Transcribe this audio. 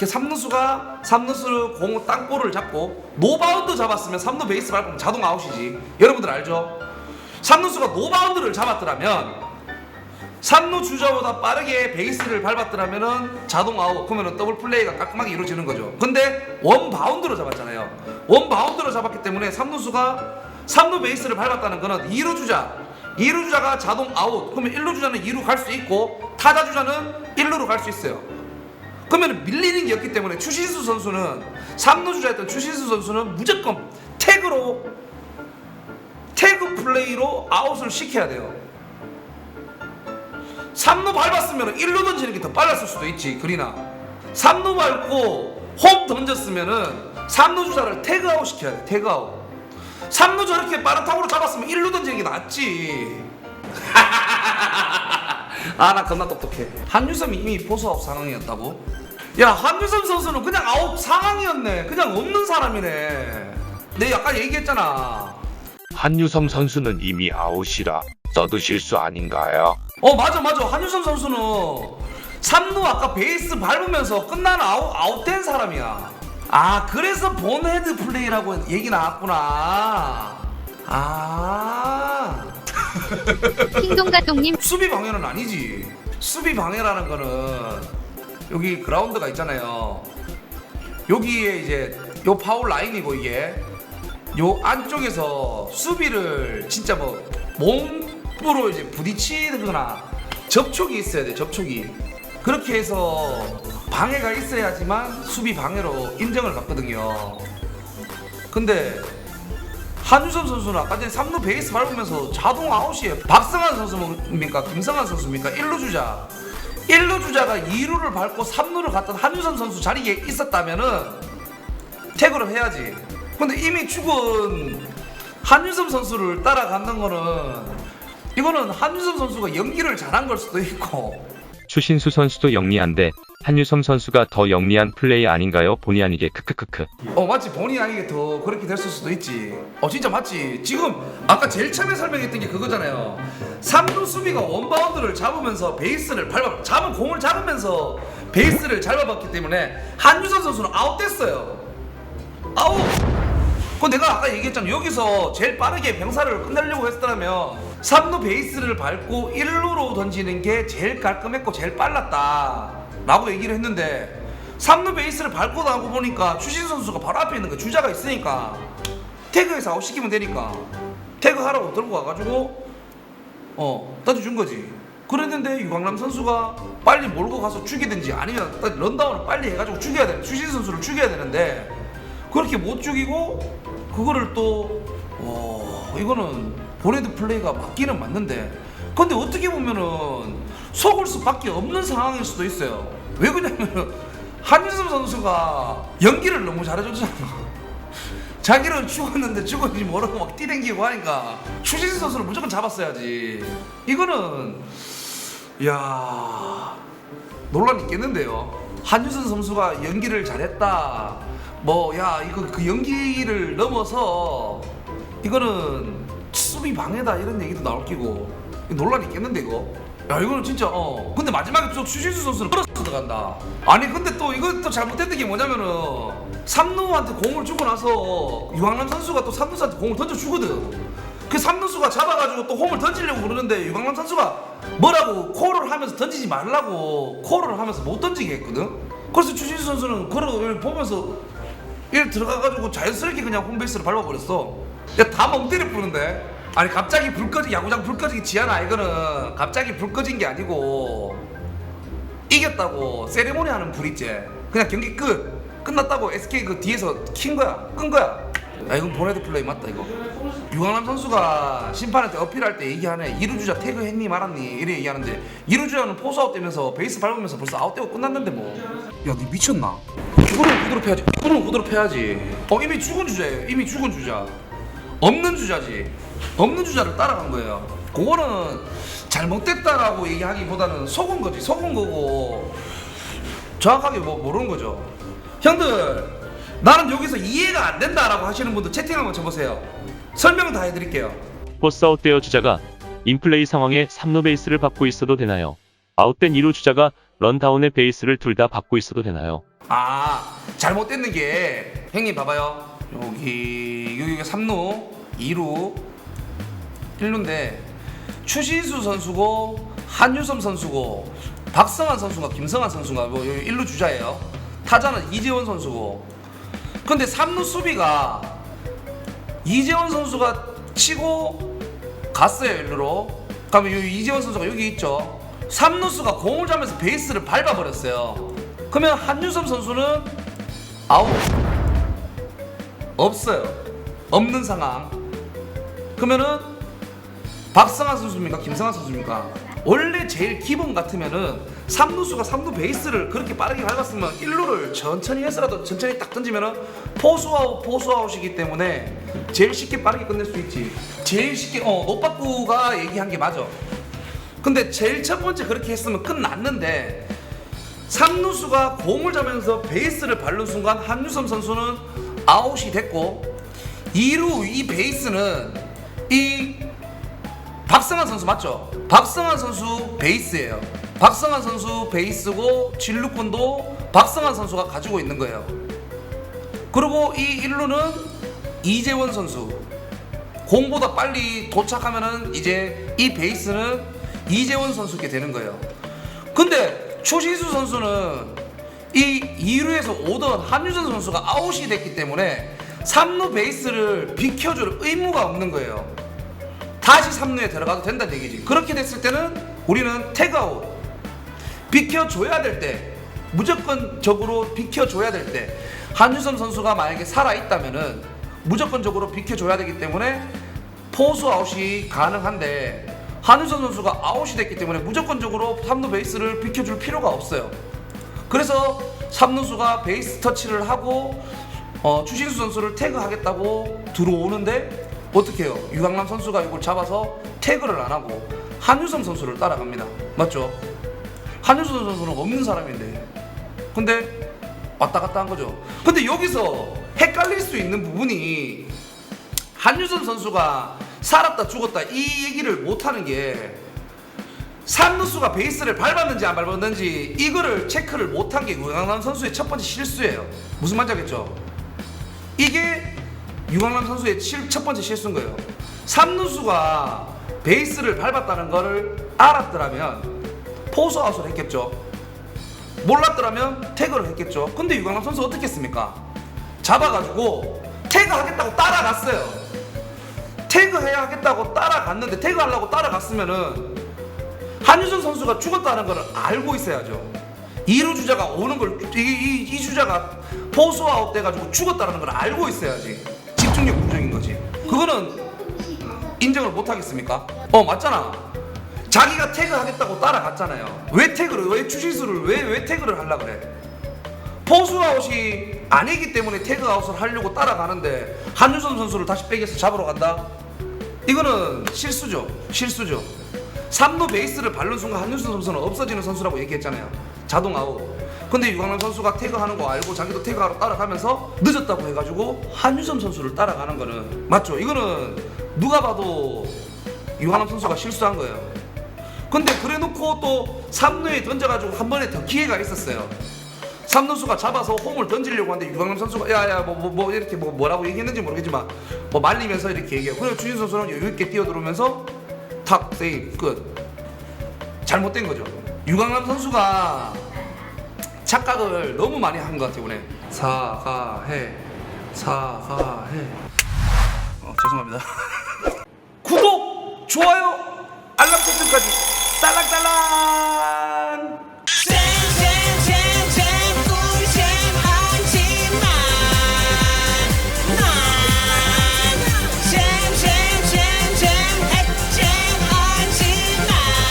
이렇게 3루수가 3루수 공 땅볼을 잡고 노바운드 잡았으면 3루 베이스 밟으면 자동 아웃이지. 여러분들 알죠? 3루수가 노바운드를 잡았더라면 3루 주자보다 빠르게 베이스를 밟았더라면은 자동 아웃 그러면은 더블 플레이가 깔끔하게 이루어지는 거죠. 근데 원 바운드로 잡았잖아요. 원 바운드로 잡았기 때문에 3루수가 3루 베이스를 밟았다는 거는 2루 주자. 2루 주자가 자동 아웃 그러면 1루 주자는 2루 갈 수 있고 타자 주자는 1루로 갈 수 있어요 그러면 밀리는 게 없기 때문에 추신수 선수는 3루 주자였던 추신수 선수는 무조건 태그로 태그 플레이로 아웃을 시켜야 돼요. 3루 밟았으면 1루 던지는 게 더 빨랐을 수도 있지 그리나. 3루 밟고 홈 던졌으면은 3루 주자를 태그아웃 시켜야 돼 태그아웃. 3루 저렇게 빠른 타구로 잡았으면 1루 던지는 게 낫지 아 나 겁나 똑똑해. 한유섬이 이미 보수아웃 상황이었다고? 야 한유섬 선수는 그냥 아웃 상황이었네. 그냥 없는 사람이네. 내가 아까 얘기했잖아. 한유섬 선수는 이미 아웃이라 저도 실수 아닌가요? 어 맞아 맞아. 한유섬 선수는 3루 아까 베이스 밟으면서 끝나는 아웃, 아웃된 사람이야. 아 그래서 본헤드 플레이라고 얘기 나왔구나. 아 킹동가똥님? 수비 방해는 아니지. 수비 방해라는 거는 여기 그라운드가 있잖아요. 여기에 이제 요 파울 라인이고 이게. 요 안쪽에서 수비를 진짜 뭐 몸으로 이제 부딪히거나 접촉이 있어야 돼 접촉이. 그렇게 해서 방해가 있어야지만 수비 방해로 인정을 받거든요. 근데 한유섬 선수는 아까 전에 3루 베이스 밟으면서 자동 아웃이에요. 박성환 선수입니까? 김성환 선수입니까? 1루 주자. 1루 주자가 2루를 밟고 3루를 갔던 한유섬 선수 자리에 있었다면은 태그를 해야지. 근데 이미 죽은 한유섬 선수를 따라간다는 거는 이거는 한유섬 선수가 연기를 잘한 걸 수도 있고 추신수 선수도 영리한데 한유섬 선수가 더 영리한 플레이 아닌가요? 본의 아니게 크크크크. 어 맞지. 본의 아니게 더 그렇게 됐을 수도 있지. 어 진짜 맞지. 지금 아까 제일 처음에 설명했던 게 그거잖아요. 3루 수비가 원바운드를 잡으면서 베이스를 밟아 잡은 공을 잡으면서 베이스를 잘 밟았기 때문에 한유선 선수는 아웃됐어요. 아웃! 그 내가 아까 얘기했잖아. 여기서 제일 빠르게 병사를 끝내려고 했더라면 3루 베이스를 밟고 1루로 던지는 게 제일 깔끔했고 제일 빨랐다 라고 얘기를 했는데 3루 베이스를 밟고 나고 보니까 추신 선수가 바로 앞에 있는 거 주자가 있으니까 태그에서 아웃시키면 되니까 태그 하라고 들고 와가지고 어 던져준 거지. 그랬는데 유강남 선수가 빨리 몰고 가서 죽이든지 아니면 런다운을 빨리 해가지고 죽여야 돼 추신 선수를 죽여야 되는데 그렇게 못 죽이고 그거를 또 와, 이거는 보레드 플레이가 맞기는 맞는데. 근데 어떻게 보면은 속을 수밖에 없는 상황일 수도 있어요. 왜 그러냐면은 한유섬 선수가 연기를 너무 잘해줬잖아. 자기는 죽었는데 죽었는지 모르고 막 뛰댕기고 하니까 추신수 선수를 무조건 잡았어야지. 이거는 야 논란 있겠는데요. 한유선 선수가 연기를 잘했다. 뭐 야 이거 그 연기를 넘어서 이거는 수비 방해다 이런 얘기도 나올 끼고. 논란 있겠는데 이거 야 이거는 진짜 어. 근데 마지막에 또 추신수 선수는 끌어서 들어간다. 아니 근데 또 이거 또 잘못됐던 게 뭐냐면은 삼루한테 공을 주고 나서 유강남 선수가 또 삼루수한테 공을 던져 주거든. 그 삼루수가 잡아가지고 또 홈을 던지려고 그러는데 유강남 선수가 뭐라고 콜을 하면서 던지지 말라고 콜을 하면서 못 던지게 했거든. 그래서 추신수 선수는 그걸 보면서 일 들어가가지고 자연스럽게 그냥 홈베이스를 밟아버렸어. 야다 멍때려 부는데 아니 갑자기 불 꺼지 야구장 불 꺼지기 지하나 이거는. 갑자기 불 꺼진 게 아니고 이겼다고 세리머니 하는 불 있지. 그냥 경기 끝 끝났다고 SK 그 뒤에서 킨 거야 끈 거야. 야 이건 보네드 플레이 맞다 이거. 유강남 선수가 심판한테 어필할 때 얘기하네. 이루주자 태그 했니 말았니 이래 얘기하는데 이루주자는 포수아웃 되면서 베이스 밟으면서 벌써 아웃되고 끝났는데 뭐야니 미쳤나? 이거는 그대로 패야지. 이거는 그대로 패야지. 어 이미 죽은 주자예요. 이미 죽은 주자 없는 주자지. 없는 주자를 따라간 거예요. 그거는 잘못됐다라고 얘기하기보다는 속은 거지. 속은 거고 정확하게 뭐 모르는 거죠. 형들 나는 여기서 이해가 안 된다라고 하시는 분들 채팅 한번 쳐보세요. 설명 다 해드릴게요. 포스 아웃 되어 주자가 인플레이 상황에 3루 베이스를 밟고 있어도 되나요? 아웃된 2루 주자가 런다운의 베이스를 둘 다 밟고 있어도 되나요? 아 잘못됐는 게 형님 봐봐요 여기 여기가 3루 2루 1루인데 추신수 선수고 한유섬 선수고 박성환 선수가 김성환 선수가 뭐 여기 1루 주자예요. 타자는 이재원 선수고. 근데 3루 수비가 이재원 선수가 치고 갔어요 1루로. 그러면 이재원 선수가 여기 있죠. 3루수가 공을 잡면서 베이스를 밟아버렸어요. 그러면 한유섬 선수는 아웃 없어요. 없는 상황. 그러면은 박성환 선수입니까? 김성환 선수입니까? 원래 제일 기본 같으면은 3루수가 3루 베이스를 그렇게 빠르게 밟았으면 1루를 천천히 해서라도 천천히 딱 던지면은 포수아웃 포수아웃이기 때문에 제일 쉽게 빠르게 끝낼 수 있지. 제일 쉽게 어 노빠꾸가 얘기한 게 맞아. 근데 제일 첫 번째 그렇게 했으면 끝났는데 삼루수가 공을 잡으면서 베이스를 밟는 순간 한유섬 선수는 아웃이 됐고 2루 이 베이스는 이 박성환 선수 맞죠? 박성환 선수 베이스예요. 박성환 선수 베이스고 진루권도 박성환 선수가 가지고 있는 거예요. 그리고 이 1루는 이재원 선수 공보다 빨리 도착하면은 이제 이 베이스는 이재원 선수께 되는 거예요. 근데 추신수 선수는 이 2루에서 오던 한유전 선수가 아웃이 됐기 때문에 3루 베이스를 비켜줄 의무가 없는 거예요. 다시 3루에 들어가도 된다는 얘기지. 그렇게 됐을 때는 우리는 태그아웃 비켜줘야 될 때 무조건적으로 비켜줘야 될 때 한유섬 선수가 만약에 살아 있다면은 무조건적으로 비켜줘야 되기 때문에 포수 아웃이 가능한데 한유섬 선수가 아웃이 됐기 때문에 무조건적으로 3루 베이스를 비켜줄 필요가 없어요. 그래서 3루수가 베이스 터치를 하고 어, 추신수 선수를 태그하겠다고 들어오는데 어떻게 해요? 유강남 선수가 이걸 잡아서 태그를 안 하고 한유섬 선수를 따라갑니다. 맞죠? 한유섬 선수는 없는 사람인데 근데 왔다 갔다 한 거죠. 근데 여기서 헷갈릴 수 있는 부분이 한유섬 선수가 살았다 죽었다 이 얘기를 못 하는 게 삼루수가 베이스를 밟았는지 안 밟았는지 이거를 체크를 못한 게 유강남 선수의 첫 번째 실수예요. 무슨 말인지 알겠죠? 이게 유강남 선수의 실- 첫 번째 실수인 거예요. 삼루수가 베이스를 밟았다는 거를 알았더라면 포수 아웃을 했겠죠. 몰랐더라면 태그를 했겠죠. 근데 유강남 선수 어떻게 했습니까? 잡아가지고 태그 하겠다고 따라갔어요. 태그 해야 하겠다고 따라갔는데 태그 하려고 따라갔으면은 한유선 선수가 죽었다는 걸 알고 있어야죠. 2루 주자가 오는 걸, 이, 이, 이 주자가 포수 아웃 돼가지고 죽었다는 걸 알고 있어야지. 집중력 부족인 거지. 그거는 인정을 못 하겠습니까? 어, 맞잖아. 자기가 태그 하겠다고 따라갔잖아요. 왜 태그를, 왜 추신수를, 왜, 왜 태그를 하려고 그래? 포수 아웃이 아니기 때문에 태그 아웃을 하려고 따라가는데 한유선 선수를 다시 백에서 잡으러 간다? 이거는 실수죠. 실수죠. 3루 베이스를 밟는 순간 한윤선 선수는 없어지는 선수라고 얘기했잖아요. 자동 아웃. 근데 유강남 선수가 태그하는 거 알고 자기도 태그하러 따라가면서 늦었다고 해가지고 한유섬 선수를 따라가는 거는 맞죠? 이거는 누가 봐도 유강남 선수가 실수한 거예요. 근데 그래놓고 또 3루에 던져가지고 한 번에 더 기회가 있었어요. 삼루수가 잡아서 홈을 던지려고 하는데 유강남 선수가 야야 뭐, 뭐, 뭐 이렇게 뭐 뭐라고 얘기했는지 모르겠지만 뭐 말리면서 이렇게 얘기해요. 그리고 주진 선수는 여유 있게 뛰어들어오면서 탁 세이브 끝. 잘못된 거죠. 유강남 선수가 착각을 너무 많이 한 것 같아요, 이번에. 사과해, 사과해. 어, 죄송합니다. 구독, 좋아요,